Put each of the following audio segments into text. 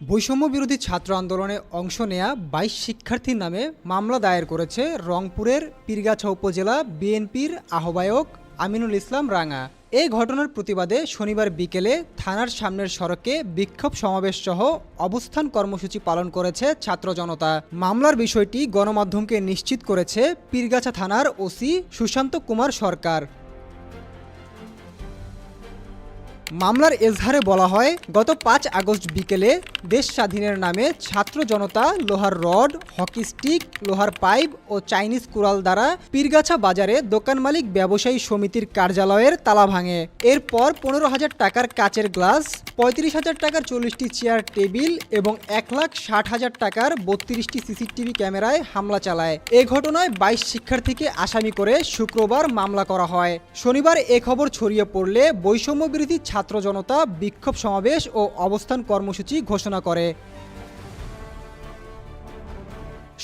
বৈষম্য বিরোধী ছাত্র আন্দোলনে অংশ নেয়া বাইশ শিক্ষার্থীর নামে মামলা দায়ের করেছে রংপুরের পীরগাছা উপজেলা বিএনপির আহ্বায়ক আমিনুল ইসলাম রাঙা। এই ঘটনার প্রতিবাদে শনিবার বিকেলে থানার সামনের সড়কে বিক্ষোভ সমাবেশ সহ অবস্থান কর্মসূচি পালন করেছে ছাত্র জনতা। মামলার বিষয়টি গণমাধ্যমকে নিশ্চিত করেছে পীরগাছা থানার ওসি সুশান্ত কুমার সরকার। মামলার এজহারে বলা হয়, গত পাঁচ আগস্ট বিকেলে দেশ স্বাধীনের নামে ছাত্র জনতা লোহার রড, হকি স্টিক, লোহার পাইপ ও চাইনিজ কুড়াল দ্বারা পীরগাছা বাজারে দোকান মালিক ব্যবসায়ী সমিতির কার্যালয়ের তালা ভাঙে। এরপর পনেরো হাজার টাকার কাচের গ্লাস, পঁয়ত্রিশ হাজার টাকার চল্লিশটি চেয়ার টেবিল এবং এক লাখ ষাট হাজার টাকার বত্রিশটি সিসিটিভি ক্যামেরায় হামলা চালায়। এ ঘটনায় বাইশ শিক্ষার্থীকে আসামি করে শুক্রবার মামলা করা হয়। শনিবার এ খবর ছড়িয়ে পড়লে বৈষম্য বিরোধী ছাত্র জনতা বিক্ষোভ সমাবেশ ও অবস্থান কর্মসূচি ঘোষণা করে।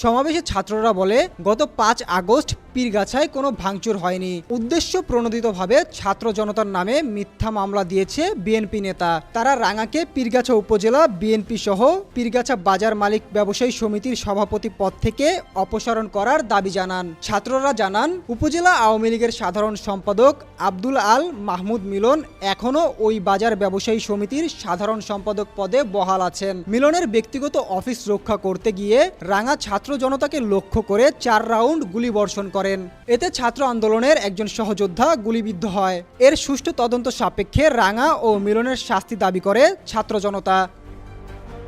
সমাবেশে ছাত্ররা বলে, গত পাঁচ আগস্ট পীরগাছায় কোনো ভাঙচুর হয়নি। উদ্দেশ্য প্রণোদিতভাবে ছাত্র জনতার নামে মিথ্যা মামলা দিয়েছে বিএনপি নেতা। তারা রাঙাকে পীরগাছা উপজেলা, বিএনপি সহ পীরগাছা বাজার মালিক ব্যবসায়ী সমিতির সভাপতি পদ থেকে অপসারণ করার দাবি জানান। ছাত্ররা জানান, উপজেলা আওয়ামী লীগের সাধারণ সম্পাদক আব্দুল আল মাহমুদ মিলন এখনও ওই বাজার ব্যবসায়ী সমিতির সাধারণ সম্পাদক পদে বহাল আছেন। মিলনের ব্যক্তিগত অফিস রক্ষা করতে গিয়ে রাঙা ছাত্র জনতাকে লক্ষ্য করে চার রাউন্ড গুলি বর্ষণ করেন। এতে ছাত্র আন্দোলনের একজন সহযোদ্ধা গুলিবিদ্ধ হয়। এর সুষ্ঠু তদন্ত সাপেক্ষে রাঙা ও মিলনের শাস্তি দাবি করে ছাত্র জনতা।